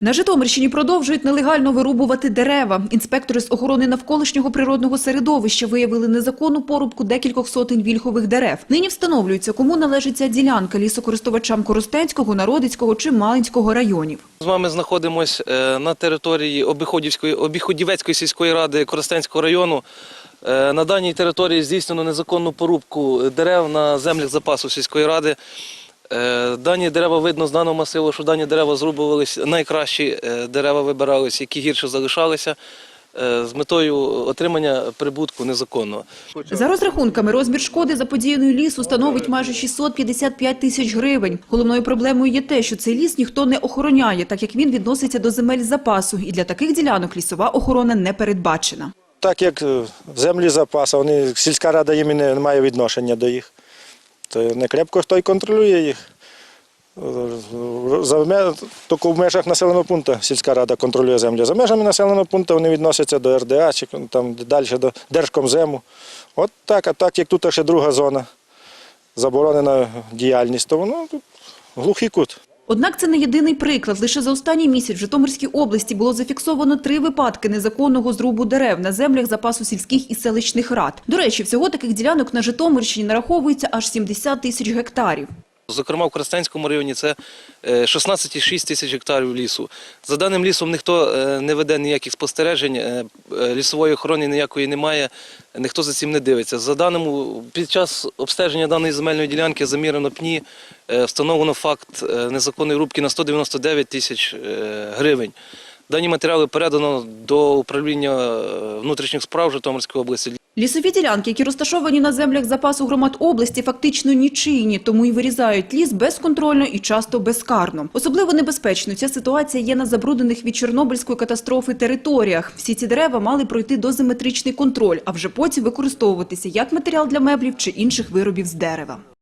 На Житомирщині продовжують нелегально вирубувати дерева. Інспектори з охорони навколишнього природного середовища виявили незаконну порубку декількох сотень вільхових дерев. Нині встановлюється, кому належить ця ділянка лісокористувачам Коростенського, Народицького чи Малинського районів. З вами знаходимося на території Обіходівської, Обіходівецької сільської ради Коростенського району. Е, На даній території здійснено незаконну порубку дерев на землях запасу сільської ради. Е, Дані дерева видно з даного масиву, що дані дерева зрубувалися, найкращі е, дерева вибиралися, які гірше залишалися е, з метою отримання прибутку незаконного. За розрахунками, розмір шкоди заподіяної лісу становить майже 655 тисяч гривень. Головною проблемою є те, що цей ліс ніхто не охороняє, так як він відноситься до земель запасу, і для таких ділянок лісова охорона не передбачена. Так як землі запасу, вони, сільська рада їм не має відношення до їх. То не крепко хто й контролює їх. Тільки в межах населеного пункту сільська рада контролює землю. За межами населеного пункту вони відносяться до РДА чи там далі до Держкомзему. От так, а так як тут ще друга зона, заборонена діяльність, то воно тут глухий кут. Однак це не єдиний приклад. Лише за останній місяць в Житомирській області було зафіксовано три випадки незаконного зрубу дерев на землях запасу сільських і селищних рад. До речі, всього таких ділянок на Житомирщині нараховується аж 70 тисяч гектарів. Зокрема, в Коростенському районі це е, 16,6 тисяч гектарів лісу. За даним лісом ніхто е, не веде ніяких спостережень, е, е, лісової охорони ніякої немає, ніхто за цим не дивиться. За даним, під час обстеження даної земельної ділянки замірено пні, е, встановлено факт е, незаконної рубки на 199 тисяч е, гривень. Дані матеріали передано до управління е, внутрішніх справ Житомирської області. Лісові ділянки, які розташовані на землях запасу громад області, фактично нічийні, тому і вирізають ліс безконтрольно і часто безкарно. Особливо небезпечно ця ситуація є на забруднених від Чорнобильської катастрофи територіях. Всі ці дерева мали пройти дозиметричний контроль, а вже потім використовуватися як матеріал для меблів чи інших виробів з дерева.